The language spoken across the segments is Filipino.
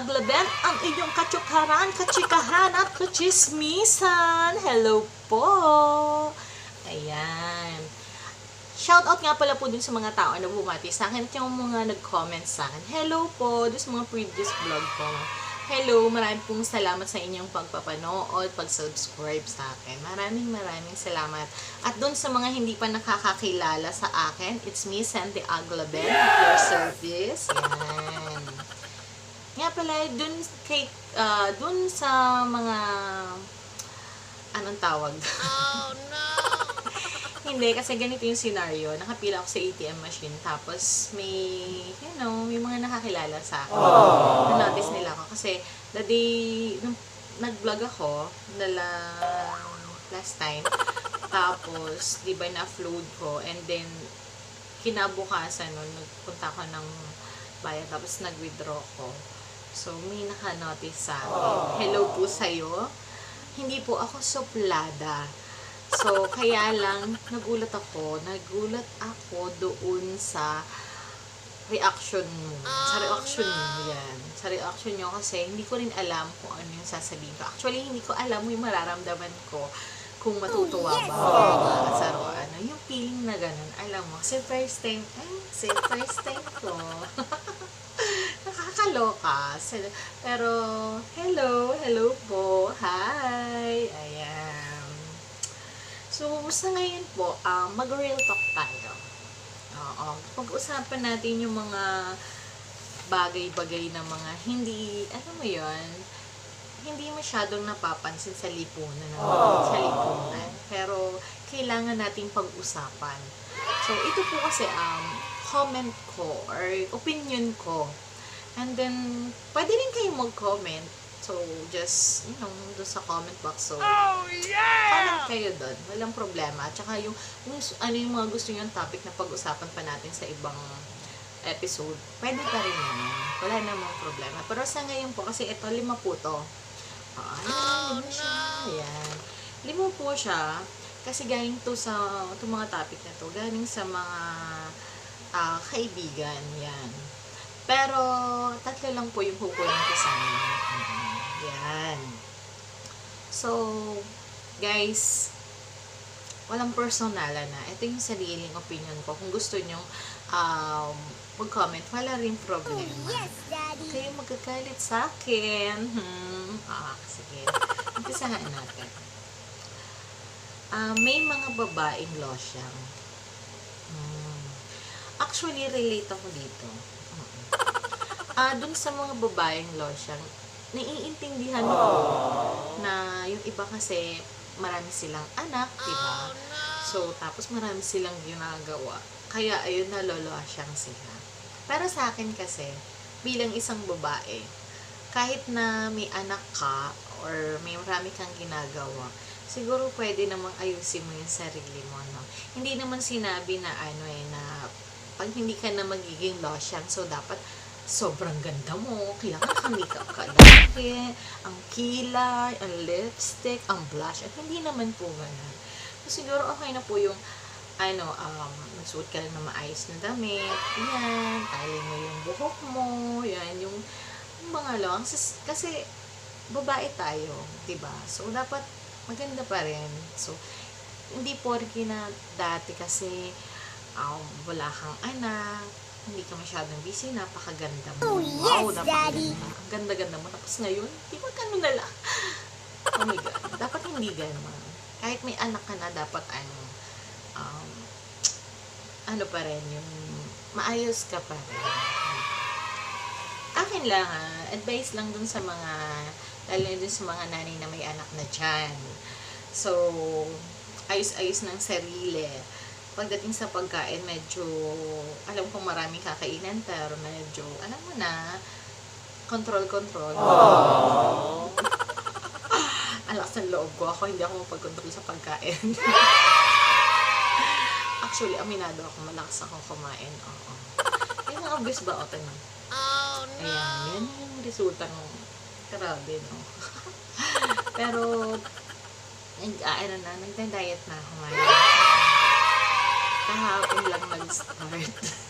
Aglaben, ang inyong katsukharan, katsikahan at kachismisan. Hello po! Ayan. Shoutout nga pala po dun sa mga tao na bumati sa akin at yung mga nag-comment sa akin. Hello po, dun sa mga previous vlog ko. Hello, maraming pong salamat sa inyong pagpapanood, pag-subscribe sa akin. Maraming maraming salamat. At dun sa mga hindi pa nakakakilala sa akin, it's me, Sandy Aglaben, at your service. Yan. Pala, dun, kay, ah, dun sa mga, anong tawag? Oh no! Hindi, kasi ganito yung scenario. Nakapila ako sa ATM machine, tapos may, you know, may mga nakakilala sa akin. Na-notice nila ako. Kasi, the day, nung nag-vlog ako, nala, last time, tapos, di ba, na-upload ko, and then, kinabukasan nun, nagpunta ko ng bayan, tapos nag-withdraw ko. So, may naka-notice sa akin. Hello po sa'yo. Hindi po ako suplada. So, kaya lang, nagulat ako. Nagulat ako doon sa reaction mo. Sa reaction mo, yan. Sa reaction nyo kasi hindi ko rin alam kung ano yung sasabihin ko. Actually, hindi ko alam yung mararamdaman ko kung matutuwa ba ako sa ano, yung feeling na ganun. Alam mo, kasi first time, ay, kasi first time ko. So, Pero, hello, hello po. Hi. Ayan. So, sa ngayon po, um, mag-real talk tayo. Oo. Pag-usapan natin yung mga bagay-bagay na mga hindi, ano mo yun, hindi masyadong napapansin sa lipunan. Ng, sa lipunan. Pero, kailangan nating pag-usapan. So, ito po kasi um, comment ko or opinion ko. And then, pwede rin kayo mag-comment. So, just, you know, doon sa comment box. So, Oh yeah! comment kayo doon. Walang problema. At saka yung, yung, ano yung mga gusto nyo topic na pag-usapan pa natin sa ibang episode, pwede pa rin naman. Wala namang problema. Pero sa ngayon po, kasi ito, lima po to. Ah, ayan, lima siya. Ayan. Lima po siya. Kasi galing to sa, itong mga topic na to, galing sa mga ah, kaibigan. Yan. Pero, tatlo lang po yung kukunin ko sa amin. Yan. So, guys, walang personalan na. Ito yung sariling opinion ko. Kung gusto nyo um, mag-comment, wala rin problema. Yes, Daddy! Kayo magkakalit sa akin. Hmm. Ah, sige. Umpisahan natin. Ah, may mga babaeng losyang. Hmm. Actually, relate ako dito. Ah, dun sa mga babaeng losyang, naiintindihan ko na yung iba kasi marami silang anak, di ba? Oh no! So, tapos marami silang ginagawa. Kaya, ayun, naloloasyang sila. Pero sa akin kasi, bilang isang babae, kahit na may anak ka or may marami kang ginagawa, siguro pwede namang ayusin mo yung sarili mo, no? Hindi naman sinabi na ano eh, na pag hindi ka na magiging lotion, so dapat sobrang ganda mo, kailangan ka-makeup ka lagi, ang kilay, ang lipstick, ang blush, at hindi naman po ganun. So, siguro okay na po yung ano, um, magsuot ka lang ng maayos na damit, yan, tali mo yung buhok mo, yan, yung, mga Sis- kasi, babae tayo, ba? So, dapat, maganda pa rin. So, hindi porke na dati kasi, um, wala kang anak, hindi ka masyadong busy, napakaganda mo. Oh, wow, yes, napakaganda. Daddy. Ang ganda-ganda mo. Tapos ngayon, di ba ganun na lang? oh my God. Dapat hindi ganun. Kahit may anak ka na, dapat ano, um, ano pa rin, yung maayos ka pa rin. Akin lang ha, advice lang dun sa mga, lalo na dun sa mga nanay na may anak na dyan. So, ayos-ayos ng sarili. Pagdating sa pagkain, medyo, alam kong maraming kakainan, pero medyo, alam mo na, control-control. Ang lakas ng loob ko. Ako, hindi ako mapag-control sa pagkain. Actually, aminado ako, malakas akong kumain. Oo. Yung mga obvious ba, otan mo? Oh no! Ayan, yan yung resulta ng grabe, no? Pero, nag, ah, ano na, nagda-diet na ako ngayon. Kahapon lang nag-start.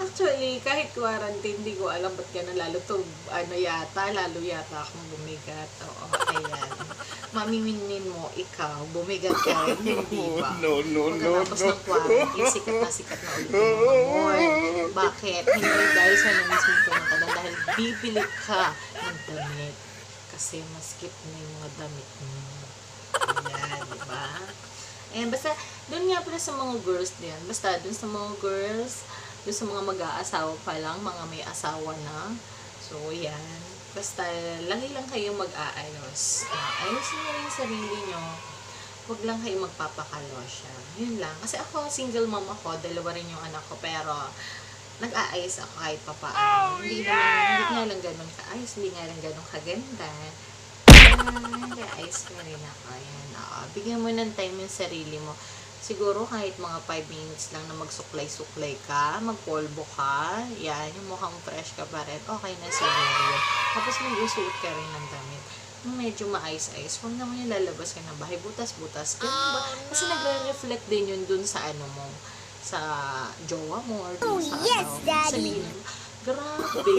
Actually, kahit quarantine, hindi ko alam ba't gano'n. Lalo to, ano yata, lalo yata akong bumigat. Oo, ayan. Mamiminin mo, ikaw, bumigat ka rin, hindi ba? No, no, no, Pagkatapos no. ng quarantine, sikat na sikat na ulit yung mall. Bakit? Hindi dahil sa nang mismo pumunta doon, dahil bibili ka ng damit. Kasi maskip na yung mga damit mo. Ayan? Ayan, basta, doon nga pala sa mga girls din. Basta, doon sa mga girls, doon sa mga mag-aasawa pa lang, mga may asawa na. So, yan. Basta, lagi lang kayo mag-aayos. Uh, ayusin nyo yung sarili nyo. Huwag lang kayo magpapakalosya. Yun lang. Kasi ako, single mom ako, dalawa rin yung anak ko, pero nag-aayos ako kahit pa paano. hindi naman, hindi nga lang ganun kaayos, hindi nga lang ganun kaganda. Ah, nag-aayos ko rin ako. Ayan, oo. Bigyan mo ng time yung sarili mo. Siguro kahit mga 5 minutes lang na magsuklay-suklay ka, magpolvo ka, yan, yung mukhang fresh ka pa rin, okay na siguro. Tapos mag-usuot ka rin ng damit. Yung medyo maayos-ayos, huwag naman yung lalabas ka ng bahay, butas-butas. Ganun ba? Kasi nagre-reflect din yun dun sa ano mo, sa jowa mo, or dun Oh, sa yes, ano, Daddy. sabihin mo, grabe.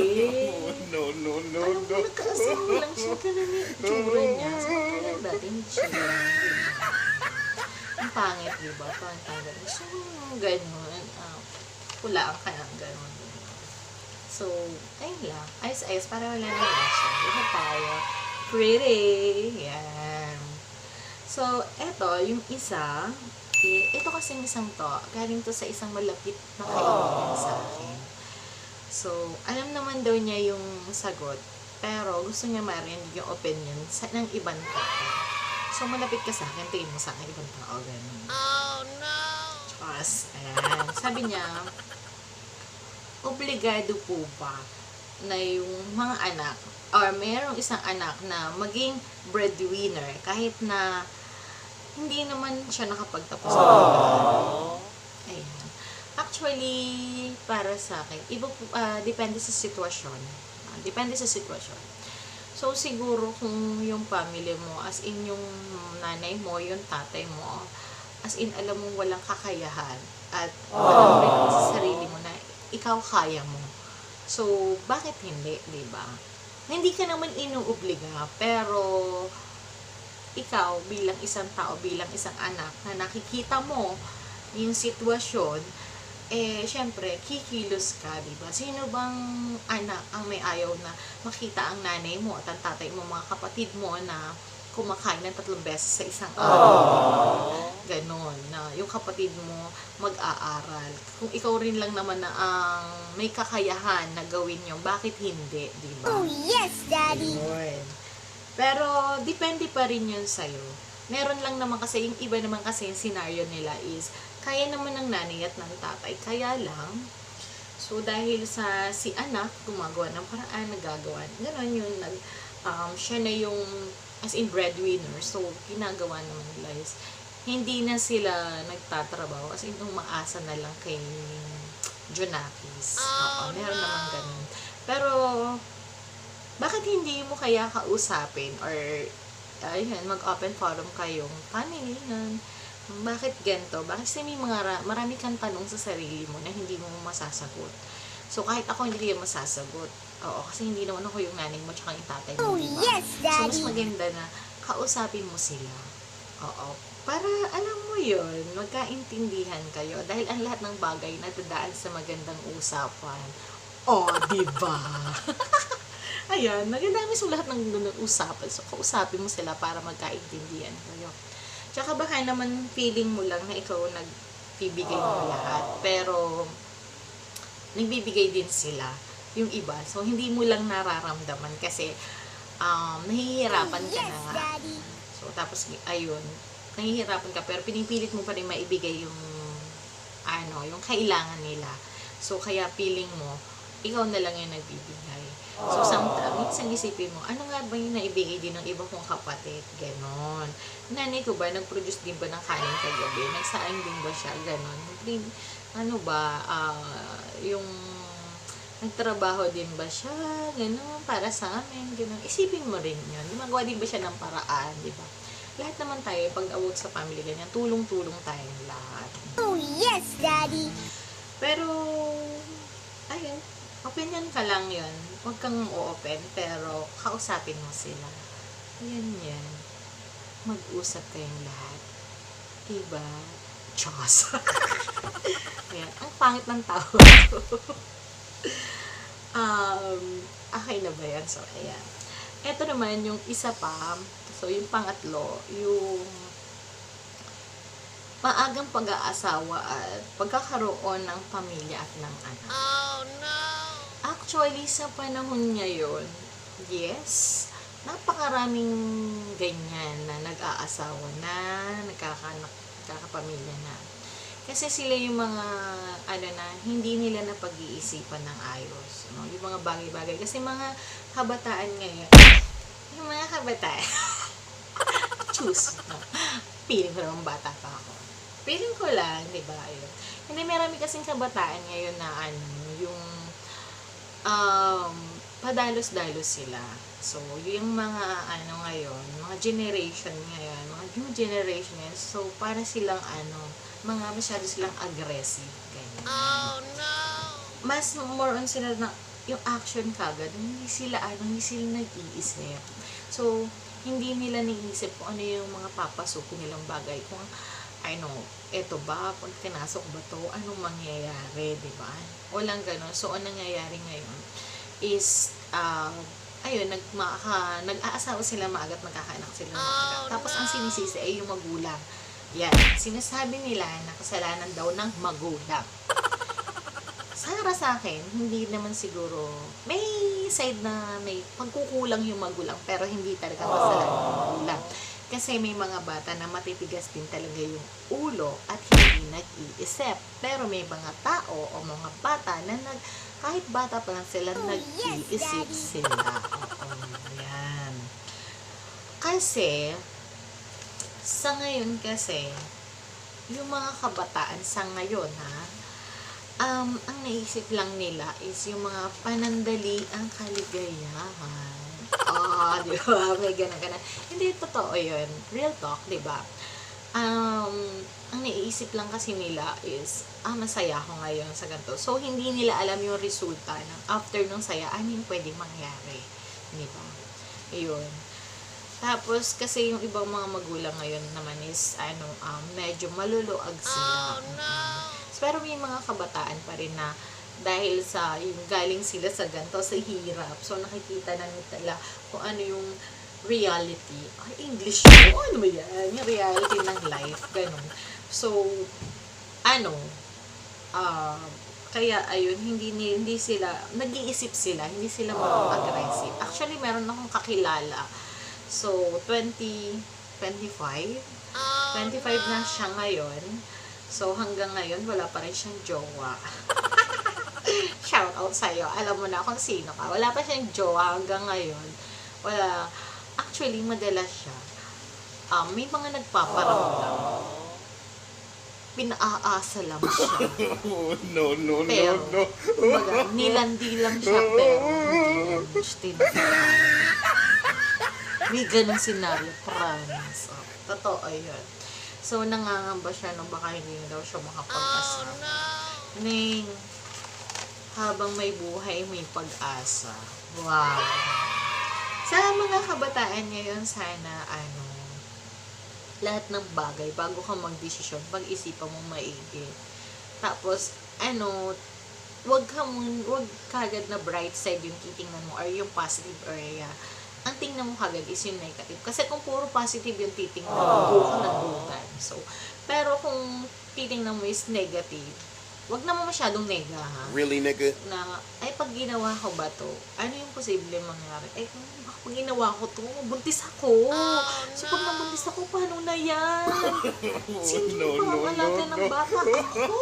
No, no, no, Alam mo, no. nagkaasawa lang siya ka na yung itsura niya. Samantalang dati, hindi siya ganun. Ang pangit, di ba? Pangit ang ganun. So, ganun. Uh, pulaan ka ng ganun. So, ayun lang. Ayos-ayos para wala na reaction. Ito tayo. Pretty. Yan. So, eto, yung isa, eh, ito kasi isang to, galing to sa isang malapit na kaibigan sa akin. So, alam naman daw niya yung sagot, pero gusto niya marinig yung opinion sa, ng ibang tao. So, malapit ka sa akin, tingin mo sa akin, ibang tao, ganun. Oh no! Tapos, ayan, sabi niya, obligado po ba na yung mga anak, or mayroong isang anak na maging breadwinner kahit na hindi naman siya nakapagtapos ng. Actually, para sa akin, iba ah, depende sa sitwasyon. Ah, depende sa sitwasyon. So, siguro kung yung family mo, as in yung nanay mo, yung tatay mo, as in alam mo walang kakayahan at alam mo rin sa sarili mo na ikaw kaya mo. So, bakit hindi, di ba? Hindi ka naman inuobliga, pero ikaw bilang isang tao, bilang isang anak na nakikita mo yung sitwasyon, eh, syempre, kikilos ka, di ba? Sino bang anak ang may ayaw na makita ang nanay mo at ang tatay mo, mga kapatid mo na kumakain ng tatlong beses sa isang araw. Ganon, na yung kapatid mo mag-aaral. Kung ikaw rin lang naman na ang may kakayahan na gawin yung, bakit hindi, di ba? Oh yes, Daddy! Ayun. Pero, depende pa rin yun sa'yo. Meron lang naman kasi, yung iba naman kasi yung scenario nila is, kaya naman ng nanay at ng tatay. Kaya lang, so dahil sa si anak, gumagawa ng paraan, nagagawa. Ganon yun, nag, um, siya na yung, as in breadwinner. So, ginagawa naman nila is, hindi na sila nagtatrabaho. As in, umaasa na lang kay Junakis. Oo, Oh, meron no. naman ganun. Pero, bakit hindi mo kaya kausapin or ayun, mag-open forum kayong nun? Bakit ganito? Bakit kasi may mga ra- marami kang tanong sa sarili mo na hindi mo masasagot. So, kahit ako hindi ko masasagot. Oo, kasi hindi naman ako yung nanay mo tsaka yung tatay mo, Oh diba? yes, So, mas Daddy! maganda na kausapin mo sila. Oo. Para, alam mo yun, magkaintindihan kayo. Dahil ang lahat ng bagay nadadaan sa magandang usapan. O, di ba? Ayan, nagadami sa lahat ng usapan. So, kausapin mo sila para magkaintindihan kayo. Tsaka baka naman feeling mo lang na ikaw nagbibigay mo lahat. Pero, nagbibigay din sila yung iba. So, hindi mo lang nararamdaman kasi um, nahihirapan ka na nga. So, tapos, ayun, nahihirapan ka, pero pinipilit mo pa rin maibigay yung, ano, yung kailangan nila. So, kaya feeling mo, ikaw na lang yung nagbibigay. So, sometimes, minsan isipin mo, ano nga ba yung naibigay din ng iba kong kapatid? Ganon. Nanay ko ba, nag-produce din ba ng kanin kagabi? Nagsaing din ba siya? Ganon. Ano ba, ah, yung nagtrabaho din ba siya? Ganon, para sa amin. Ganon. Isipin mo rin yun. Gumagawa din ba siya ng paraan, di ba? Lahat naman tayo, pag award sa family ganyan, tulong-tulong tayo lahat. Oh yes, Daddy! Pero, ayun, opinion ka lang yun. Huwag kang open pero kausapin mo sila. Yan yan. Mag-usap kayong lahat. Diba? Diyos. Ayan. Ang pangit ng tao. um, okay na ba yan? So, ayan. Ito naman yung isa pa. So, yung pangatlo, yung maagang pag-aasawa at pagkakaroon ng pamilya at ng anak. Oh no! Actually, sa panahon ngayon, yes, napakaraming ganyan na nag-aasawa na, nagkakanak, nagkakapamilya na. Kasi sila yung mga, ano na, hindi nila na pag-iisipan ng ayos. No? Yung mga bagay-bagay. Kasi mga kabataan ngayon, yung mga kabataan, choose. No? Feeling ko naman bata pa ako. Feeling ko lang, di ba? Ayun. Hindi, marami kasing kabataan ngayon na ano, yung um, padalos-dalos sila. So, yung mga ano ngayon, mga generation ngayon, mga new generation ngayon, so para silang ano, mga masyado silang aggressive. Ganyan. Oh no! Mas more on sila na yung action kagad, hindi sila ano, hindi sila nag-iisip. So, hindi nila naisip kung ano yung mga papasukin nilang bagay. Kung, ano, eto ba, pag tinasok ba to, anong mangyayari, di ba? Walang ganun. So, ang nangyayari ngayon is, uh, ayun, nag, maka, nag-aasawa sila maagat, magkakaanak sila maagat. Oh, Tapos, ang no. sinisisi ay yung magulang. Yan. Sinasabi nila na kasalanan daw ng magulang. Para sa akin, hindi naman siguro, may side na may pagkukulang yung magulang, pero hindi talaga kasalanan ng magulang. Kasi may mga bata na matitigas din talaga yung ulo at hindi nag-iisip. Pero may mga tao o mga bata na nag, kahit bata pa lang sila, Oh, nag-iisip yes, sila. Oo, yan. Kasi, sa ngayon kasi, yung mga kabataan sa ngayon, ha, um, ang naisip lang nila is yung mga panandali ang kaligayahan. Ah, di ba? May gana-gana. Hindi, totoo yun. Real talk, di ba? Um, ang naiisip lang kasi nila is, ah, masaya ako ngayon sa ganito. So, hindi nila alam yung resulta ng after nung saya, ano yung pwedeng mangyari. Di ba? Ayun. Tapos, kasi yung ibang mga magulang ngayon naman is, ano, um, medyo maluluag sila. Oh no! Pero may mga kabataan pa rin na dahil sa yung galing sila sa ganto sa hirap. So nakikita na nila kung ano yung reality. Ay, English yun. Ano ba yan? Yung reality ng life. Ganun. So, ano, ah, kaya ayun, hindi hindi sila, nag-iisip sila, hindi sila mag-aggressive. Actually, meron akong kakilala. So, 20, 25, Oh 25 na siya ngayon. So, hanggang ngayon, wala pa rin siyang jowa. Shout out sa'yo. Alam mo na kung sino ka. Wala pa siyang jowa hanggang ngayon. Wala. Actually, madalas siya. Um, may mga nagpaparamdam. Pinaaasa lang siya. Oh, no, no, no, Pero, no. Kumbaga, nilandi lang siya, pero hindi. May ganong senaryo, promise. Oh, totoo yun. So, nangangamba siya nung baka hindi daw siya Oh makapag-asa. no! Ning, habang may buhay, may pag-asa. Wow. Sa mga kabataan ngayon, sana, ano, lahat ng bagay, bago ka magdesisyon, pag-isipan mo maigi. Tapos, ano, wag ka mun, wag kagad na bright side yung titingnan mo or yung positive area. Ang tingnan mo kagad is yung negative. Kasi kung puro positive yung titingnan mo, buo ka ng buutan. So, pero kung titingnan mo is negative, wag naman masyadong nega ha Really, nigga? na, ay, pag ginawa ko ba to, ano yung posible mangyari? Ay, kung baka pag ginawa ko to, buntis ako. Oh, so, pag nabuntis ako, paano na yan? Sino no, yung no, pangalaga no, ng no. bata? Ako.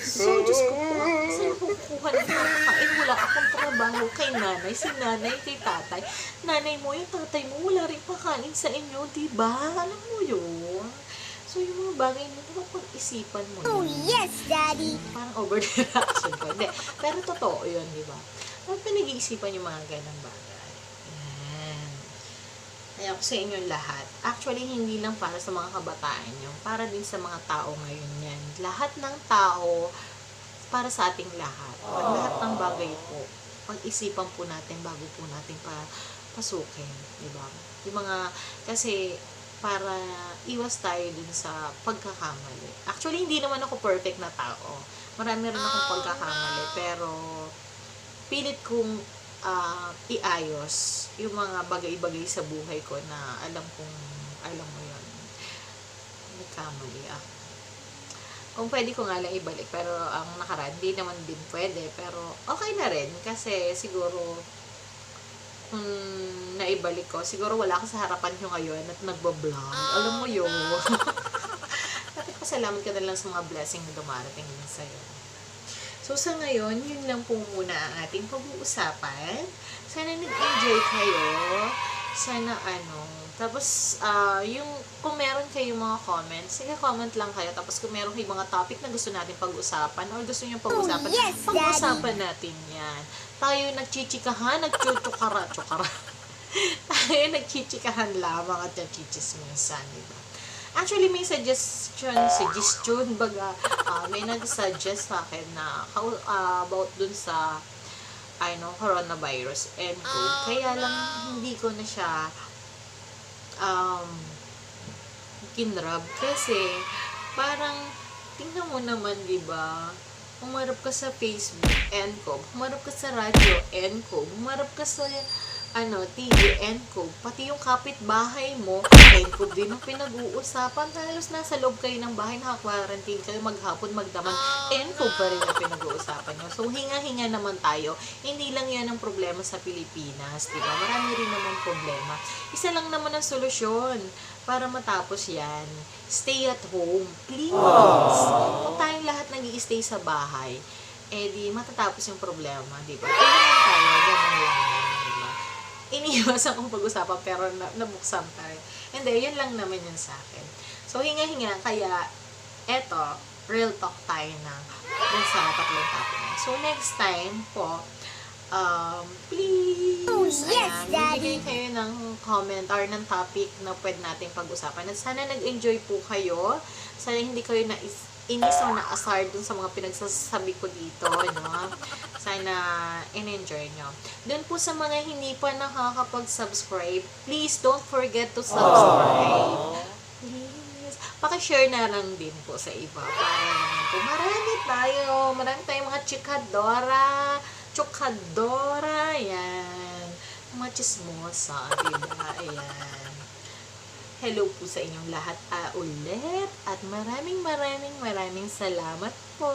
So, Diyos ko po, saan kukuha ng pagkain? Wala akong trabaho kay nanay, si nanay, kay tatay. Nanay mo, yung tatay mo, wala rin pakain sa inyo, di ba? Alam mo yun? So, yung mga bagay na ito, pag-isipan mo Oh yun yes, Daddy! parang over the reaction ko. Hindi. Pero totoo yun, di ba? Dapat pinag-iisipan yung mga ganang bagay. Yan. Kaya ko sa inyong lahat, actually, hindi lang para sa mga kabataan yung para din sa mga tao ngayon yan. Lahat ng tao, para sa ating lahat. At lahat ng bagay po, pag-isipan po natin bago po natin pa pasukin, di ba? Yung mga, kasi para iwas tayo dun sa pagkakamali. Actually, hindi naman ako perfect na tao. Marami rin akong pagkakamali, pero pilit kong ah, iayos yung mga bagay-bagay sa buhay ko na alam kong, alam mo yun, nagkamali ako. Kung pwede ko nga lang ibalik, pero ang nakaraan, hindi naman din pwede. Pero okay na rin, kasi siguro, kung naibalik ko, siguro wala ka sa harapan nyo ngayon at nagbablog. Alam mo yun. Dapat pasalamat ka na lang sa mga blessing na dumarating din sa'yo. So, sa ngayon, yun lang po muna ang ating pag-uusapan. Sana nag-enjoy kayo. Sana ano. Tapos, ah, yung, kung meron kayong mga comments, sige, comment lang kayo. Tapos, kung meron kayong mga topic na gusto natin pag-usapan or gusto nyo pag-usapan, Oh, yes, pag-usapan natin yan. Tayo nagchichikahan, nagchuchukara, chukara. tayo nagchichikahan lamang at nagchichismisan, di ba? Actually, may suggestion, suggestion, baga, ah, may nag-suggest sa akin na ah, about dun sa ano, coronavirus and ko. Kaya lang, hindi ko na siya um, kinrab. Kasi, parang, tingnan mo naman, di ba? Humarap ka sa Facebook, and ko. Humarap ka sa radyo, and ko. Humarap ka sa ano, TV, and ko. Pati yung kapitbahay mo, and ko din ang pinag-uusapan. Halos nasa loob kayo ng bahay, naka-quarantine kayo, maghapon, magdaman, and ko pa rin ang pinag-uusapan nyo. So, hinga-hinga naman tayo. Hindi lang yan ang problema sa Pilipinas, di ba? Marami rin naman problema. Isa lang naman ang solusyon para matapos yan. Stay at home, please. Kung tayong lahat nag stay sa bahay, eh di matatapos yung problema, di ba? Kailangan tayo, ganun lang? Iniiwasan kong pag-usapan pero na, nabuksan pa rin. Hindi, yun lang naman yun sa akin. So, hinga-hinga, kaya eto, real talk tayo na dun sa tatlong topic na. So, next time po, um, please, Oh, yes, ayan, Daddy. kayo ng comment or ng topic na pwede nating pag-usapan. At sana nag-enjoy po kayo. Sana hindi kayo na inis o na-asar dun sa mga pinagsasabi ko dito, no? Sana in-enjoy nyo. Doon po sa mga hindi pa nakakapag-subscribe, please don't forget to subscribe. Please. Pakishare na lang din po sa iba. Para marami tayo. Marami tayong mga chikadora, chukadora, yan. Mga chismosa, diba? Ayan. Hello po sa inyong lahat ah, ulit. At maraming maraming maraming salamat po.